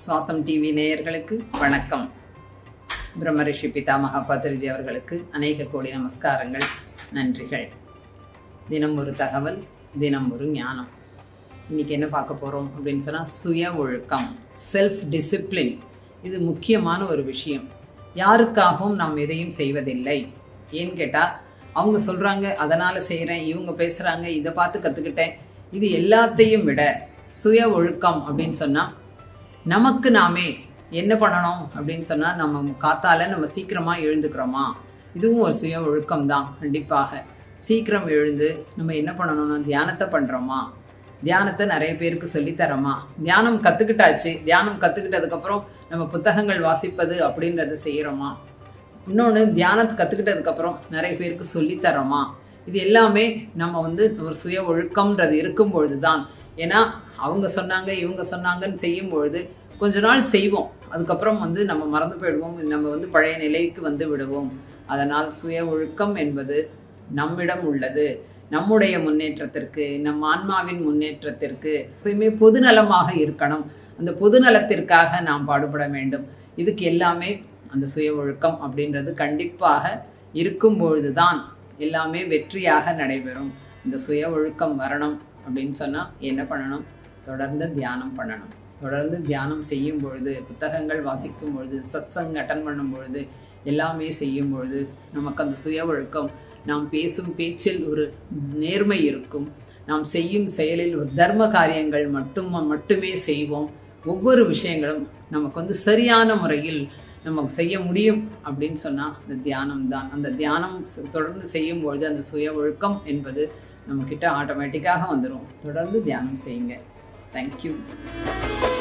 சுவாசம் டிவி நேயர்களுக்கு வணக்கம். பிரம்மரிஷி பிதாமகா பத்ரிஜி அவர்களுக்கு அநேக கோடி நமஸ்காரங்கள் நன்றிகள். தினம் ஒரு தகவல் தினம் ஒரு ஞானம். இன்னைக்கு என்ன பார்க்க போகிறோம் அப்படின்னு சொன்னால் சுய ஒழுக்கம் செல்ஃப் டிசிப்ளின் இது முக்கியமான ஒரு விஷயம். யாருக்காகவும் நாம் எதையும் செய்வதில்லை. ஏன்னு கேட்டால் அவங்க சொல்கிறாங்க அதனால் செய்கிறேன் இவங்க பேசுகிறாங்க இதை பார்த்து கற்றுக்கிட்டேன் இது எல்லாத்தையும் விட சுய ஒழுக்கம் அப்படின்னு சொன்னால் நமக்கு நாமே என்ன பண்ணணும் அப்படின்னு சொன்னால் நம்ம காத்தால நம்ம சீக்கிரமாக எழுந்துக்கிறோமா? இதுவும் ஒரு சுய ஒழுக்கம் தான் கண்டிப்பாக. சீக்கிரம் எழுந்து நம்ம என்ன பண்ணணும்னா தியானத்தை பண்ணுறோமா தியானத்தை நிறைய பேருக்கு சொல்லித்தரோமா தியானம் கற்றுக்கிட்டாச்சு தியானம் கற்றுக்கிட்டதுக்கப்புறம் நம்ம புத்தகங்கள் வாசிப்பது அப்படின்றத செய்கிறோமா இன்னொன்று தியானத்தை கற்றுக்கிட்டதுக்கப்புறம் நிறைய பேருக்கு சொல்லித்தரோமா இது எல்லாமே நம்ம வந்து ஒரு சுய ஒழுக்கம்ன்றது இருக்கும் பொழுது தான் ஏன்னா அவங்க சொன்னாங்க இவங்க சொன்னாங்கன்னு செய்யும் பொழுது கொஞ்ச நாள் செய்வோம். அதுக்கப்புறம் வந்து நம்ம மறந்து போயிடுவோம். நம்ம வந்து பழைய நிலைக்கு வந்து விடுவோம். அதனால் சுய ஒழுக்கம் என்பது நம்மிடம் உள்ளது. நம்முடைய முன்னேற்றத்திற்கு நம் ஆன்மாவின் முன்னேற்றத்திற்கு எப்பயுமே பொதுநலமாக இருக்கணும். அந்த பொதுநலத்திற்காக நாம் பாடுபட வேண்டும். இதுக்கு எல்லாமே அந்த சுய ஒழுக்கம் அப்படின்றது கண்டிப்பாக இருக்கும் பொழுதுதான் எல்லாமே வெற்றியாக நடைபெறும். இந்த சுய ஒழுக்கம் வரணும் அப்படின்னு சொன்னால் என்ன பண்ணணும்? தொடர்ந்து தியானம் பண்ணணும். தொடர்ந்து தியானம் செய்யும் பொழுது புத்தகங்கள் வாசிக்கும் பொழுது சத்சங் அட்டன் பண்ணும் பொழுது எல்லாமே செய்யும் பொழுது நமக்கு அந்த சுய ஒழுக்கம் நாம் பேசும் பேச்சில் ஒரு நேர்மை இருக்கும். நாம் செய்யும் செயலில் ஒரு தர்ம காரியங்கள் மட்டும் மட்டுமே செய்வோம். ஒவ்வொரு விஷயங்களும் நமக்கு வந்து சரியான முறையில் நமக்கு செய்ய முடியும் அப்படின்னு சொன்னால் அந்த தியானம் தான். அந்த தியானம் தொடர்ந்து செய்யும் பொழுது அந்த சுய ஒழுக்கம் என்பது நம்மக்கிட்ட ஆட்டோமேட்டிக்காக வந்துடும் தொடர்ந்து தியானம் செய்யுங்க. Thank you.